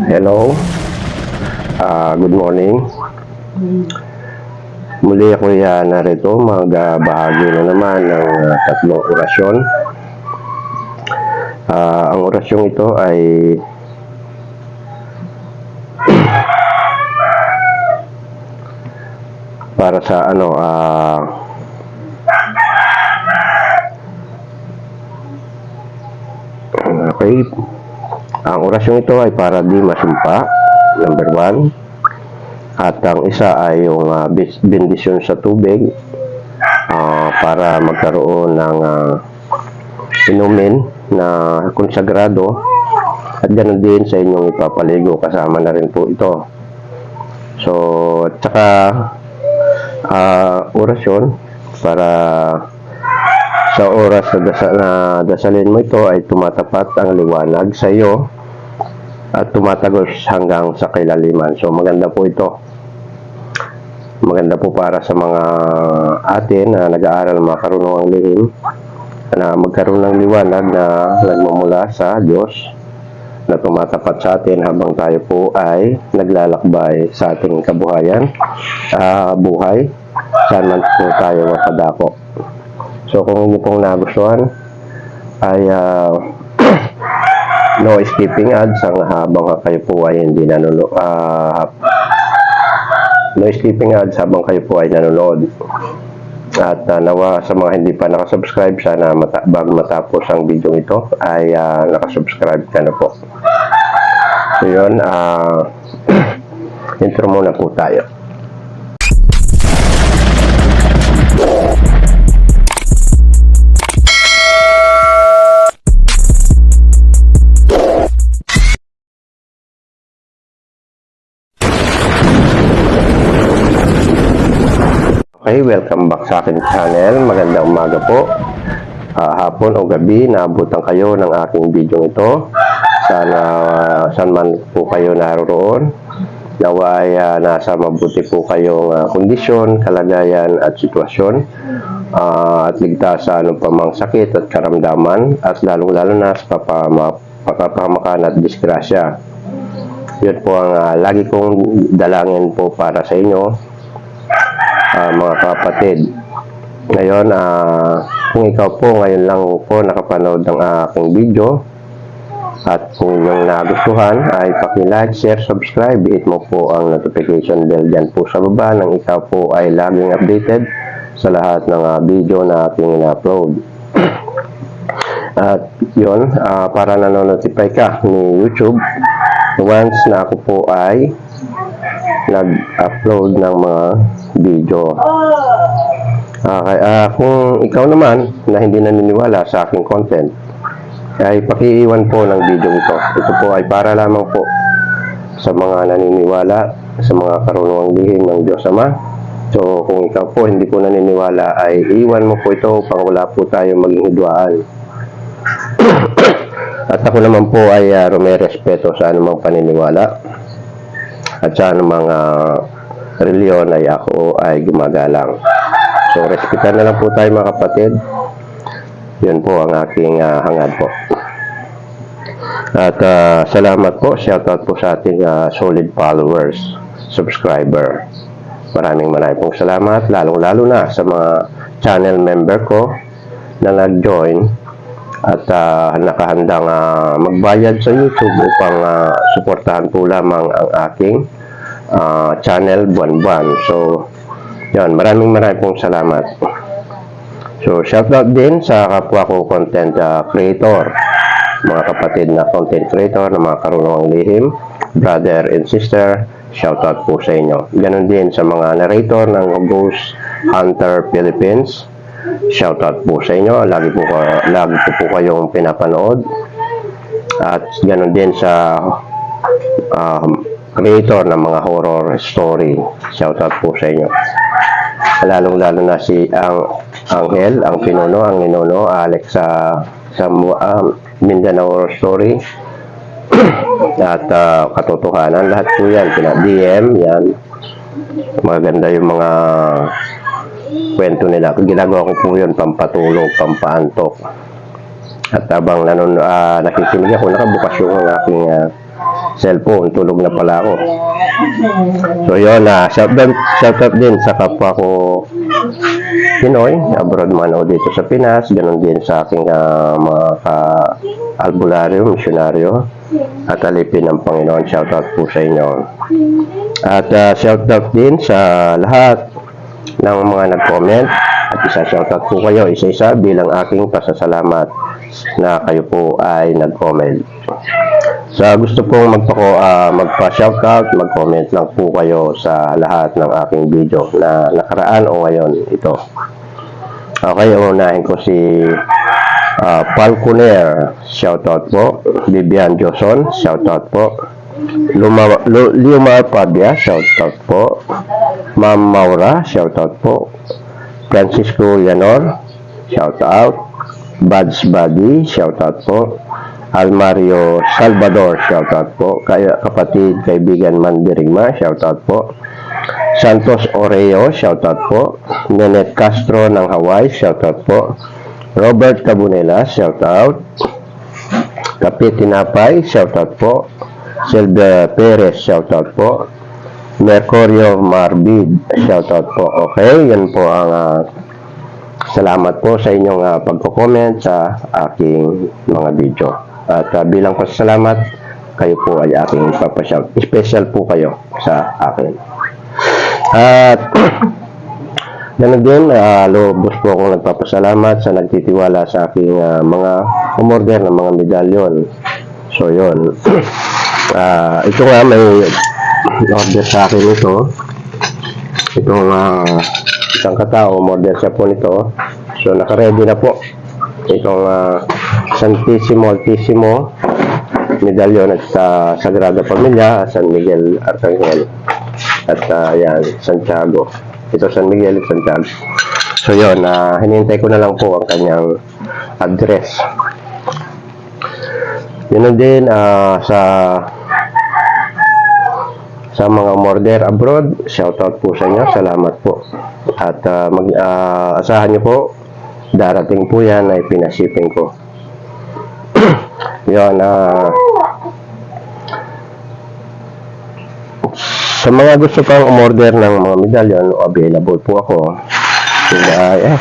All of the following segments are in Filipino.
Hello. Ah, good morning. Muli ako uh, narito magbahagi na naman ng ah, tatlong orasyon. Ah, ang orasyong ito ay para sa ano ah Okay. Ang orasyong ito ay para di masumpa, number one. At ang isa ay yung uh, bendisyon sa tubig ah, para magkaroon ng uh, inumin na konsagrado at ganoon din sa inyong ipapaligo kasama na rin po ito. So, at saka ah, orasyon para sa oras na, dasa- na dasalin mo ito ay tumatapat ang liwanag sa iyo at tumatagos hanggang sa kailaliman. So maganda po ito. Maganda po para sa mga atin na nag-aaral ng mga karunungang lihim na magkaroon ng liwanag na nagmumula sa Diyos na tumatapat sa atin habang tayo po ay naglalakbay sa ating kabuhayan, ah buhay, saan man po tayo mapadako. So kung inyo pong nagustuhan ay ah, no skipping ads ang habang kayo po ay hindi nanonood. no skipping ads habang kayo po ay nanonood. At ah, nawa sa mga hindi pa nakasubscribe, sana mata bago matapos ang video ito ay ah, nakasubscribe ka na po. So yun, ah, intro muna po tayo. Okay, welcome back sa akin channel. Magandang umaga po. Ah, hapon o gabi, naabutan kayo ng aking video ito. Sana ah, saan man po kayo naroon. Nawa ay ah, nasa mabuti po kayong ah, kondisyon, kalagayan at sitwasyon. Ah, at ligtas sa anong pamang sakit at karamdaman at lalong-lalo na sa kapama, kapamakan at disgrasya. Yun po ang ah, lagi kong dalangin po para sa inyo ah, mga kapatid. Ngayon, ah, kung ikaw po ngayon lang po nakapanood ng aking video at kung inyong nagustuhan ay paki-like, share, subscribe, hit mo po ang notification bell dyan po sa baba nang ikaw po ay laging updated sa lahat ng ah, video na ating in-upload. At yun, ah, para nanonotify ka ni YouTube once na ako po ay nag-upload ng mga video. Okay, ah, kung ikaw naman na hindi naniniwala sa aking content, ay pakiiwan po ng video ito. Ito po ay para lamang po sa mga naniniwala, sa mga karunungang lihim ng Diyos Ama. So, kung ikaw po hindi po naniniwala, ay iwan mo po ito upang wala po tayo maging hidwaan. At ako naman po ay uh, rumerespeto sa anumang paniniwala at sa uh, reliyon ay ako ay gumagalang. So, respetan na lang po tayo mga kapatid. Yun po ang aking ah, hangad po. At ah, salamat po. Shoutout po sa ating ah, solid followers, subscriber. Maraming maraming pong salamat. Lalong-lalo na sa mga channel member ko na nag-join at ah, nakahandang ah, magbayad sa YouTube upang ah, suportahan po lamang ang aking ah, channel buwan-buwan. So, yun, maraming maraming pong salamat. So, shoutout din sa kapwa ko content ah, creator, mga kapatid na content creator na mga karunungang lihim, brother and sister, shoutout po sa inyo. Ganon din sa mga narrator ng Ghost Hunter Philippines, shoutout po sa inyo. Lagi po, lagi po, po kayong pinapanood. At ganon din sa um, creator ng mga horror story. Shoutout po sa inyo. Lalong-lalo na si ang Angel, ang pinuno, ang ninuno, Alex sa sa um, Mindanao Horror Story. At ah, katotohanan, lahat po yan. Pina DM, yan. Maganda yung mga kwento nila. Ginagawa ko po yun, pampatulog, pampaantok. At habang nanon, ah, nakikinig ako, nakabukas yung aking ah, cellphone. Tulog na pala ako. So yun, na shout out, shout out din sa kapwa ko Pinoy, abroad man o dito sa Pinas, ganun din sa aking ah, mga ka-albularyo, misyonaryo, at alipin ng Panginoon. Shout out po sa inyo. At ah, shout out din sa lahat ng mga nag-comment at isa shout out po kayo isa-isa bilang aking pasasalamat na kayo po ay nag-comment. Sa gusto pong magpako ah, magpa-shoutout, mag-comment lang po kayo sa lahat ng aking video na nakaraan o ngayon ito. Okay, unahin ko si uh, Falconer, shoutout po. Vivian Joson, shoutout po. Luma, Lu, Liuma Pabia, shoutout po. Ma'am Maura, shoutout po. Francisco Yanor, shoutout. Buds Buddy, shoutout po. Almario Salvador, shoutout po. Kaya kapatid, kaibigan Mandirigma, shoutout po. Santos Oreo, shoutout po. Nenet Castro ng Hawaii, shoutout po. Robert Cabunela, shoutout. Kapi Tinapay, shoutout po. Silvia Perez, shoutout po. Mercurio Marbid, shoutout po. Okay, yan po ang ah, salamat po sa inyong uh, pagko-comment sa aking mga video. At ah, bilang pasalamat, kayo po ay aking papashout. Special po kayo sa akin. At Ganun din, uh, lubos po akong nagpapasalamat sa nagtitiwala sa aking ah, mga umorder ng mga medalyon. So, yun. Ah, ito nga, may order sa akin ito. Itong ah, isang katao, umorder siya po nito. So, nakaready na po. Itong uh, Santissimo Altissimo medalyon at sa Sagrada Familia, San Miguel Arcangel at uh, yan, Santiago. Ito San Miguel at Santiago. So yun, uh, hinihintay ko na lang po ang kanyang address. Yun din ah, sa sa mga umorder abroad, shoutout po sa inyo. Salamat po. At ah, mag, ah, asahan niyo po, darating po yan ay pinasipin ko. yun, ah, sa mga gusto pang umorder ng mga medalyon, available po ako. Diba, eh,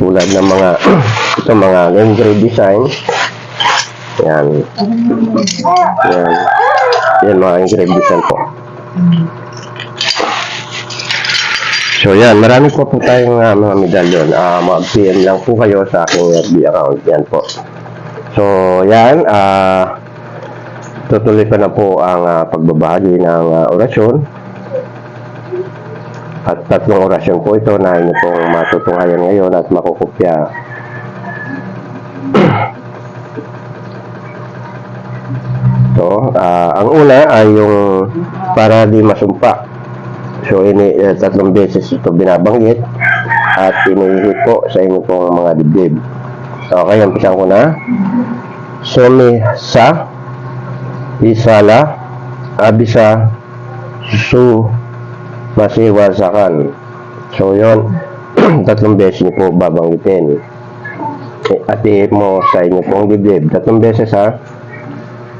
tulad ng mga ito mga engraved design. Yan. Yan. Yan mga design po. So yan, marami po po tayong ah, mga medalyon. Ah, mag-PM lang po kayo sa aking FB account. Yan po. So yan, ah, tutuloy ko na po ang ah, pagbabahagi ng ah, orasyon. At tatlong orasyon po ito na inyo pong matutunghayan ngayon at makukupya. So, ah, ang una ay yung para di masumpa. So, ini eh, tatlong beses ito binabanggit at inihit po sa inyo pong mga dibdib. Okay, umpisan ko na. Sumi sa Isala Abisa Su Masiwasakan. So, yon tatlong beses niyo po babanggitin. At mo sa inyo pong dibdib. Tatlong beses ha.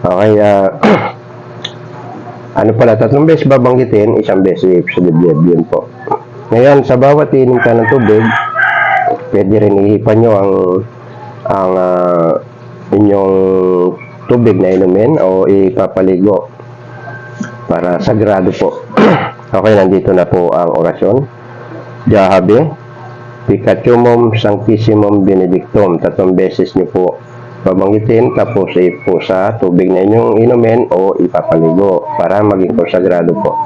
Okay, ah, ano pala, tatlong beses babanggitin, isang beses sa dibdib, yun po. Ngayon, sa bawat inom ka ng tubig, pwede rin ihipan nyo ang ang ah, inyong tubig na inumin o ipapaligo para sagrado po. okay, nandito na po ang orasyon. Jahabe, Picachumum Sanctissimum Benedictum. Tatlong beses niyo po babanggitin tapos po sa tubig na inyong inumin o ipapaligo para maging konsagrado po.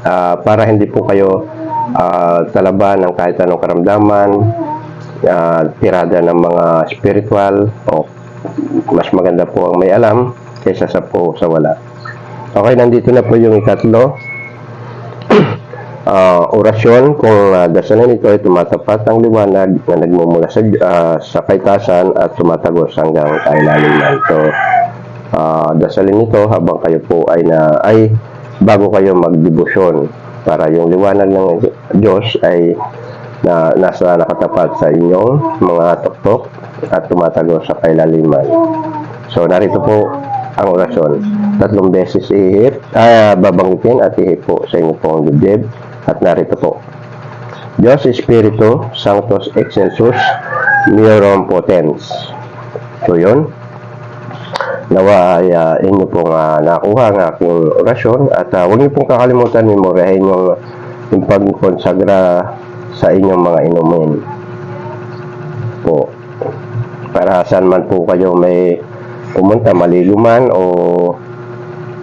Ah, para hindi po kayo ah, talaban ng kahit anong karamdaman, ah, tirada ng mga spiritual o mas maganda po ang may alam kaysa sa po sa wala. Okay, nandito na po yung ikatlo. Ah, orasyon kung uh, dasalan ito ay tumatapat ang liwanag na nagmumula sa, ah, sa kaitasan at tumatagos hanggang kailaliman. So, ah, dasalin ito habang kayo po ay na ay bago kayo magdebosyon para yung liwanag ng Diyos ay na nasa nakatapat sa inyong mga tuktok at tumatagos sa kailaliman. So narito po ang orasyon. Tatlong beses ihip, ah, babanggitin at ihip po sa inyo pong dibdib. At narito po. Dios Espiritu, Sanctus Excelsus, Miorum Potens. So yun. Nawa ay ah, inyo pong ah, nakuha ang aking orasyon at ah, huwag niyo pong kakalimutan memoryahin yung, yung pagkonsagra sa inyong mga inumin po para saan man po kayo may pumunta maligo man o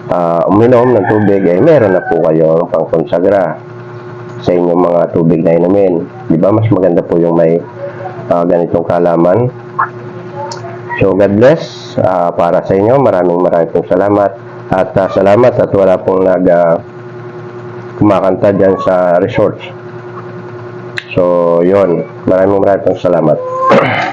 ah, uminom ng tubig eh meron na po kayo pangkonsagra sa inyong mga tubig na inumin. Di ba mas maganda po yung may ah, ganitong kalaman. So God bless ah, para sa inyo. Maraming maraming salamat. At ah, salamat at wala pong nag ah, kumakanta dyan sa resort so yon maraming maraming salamat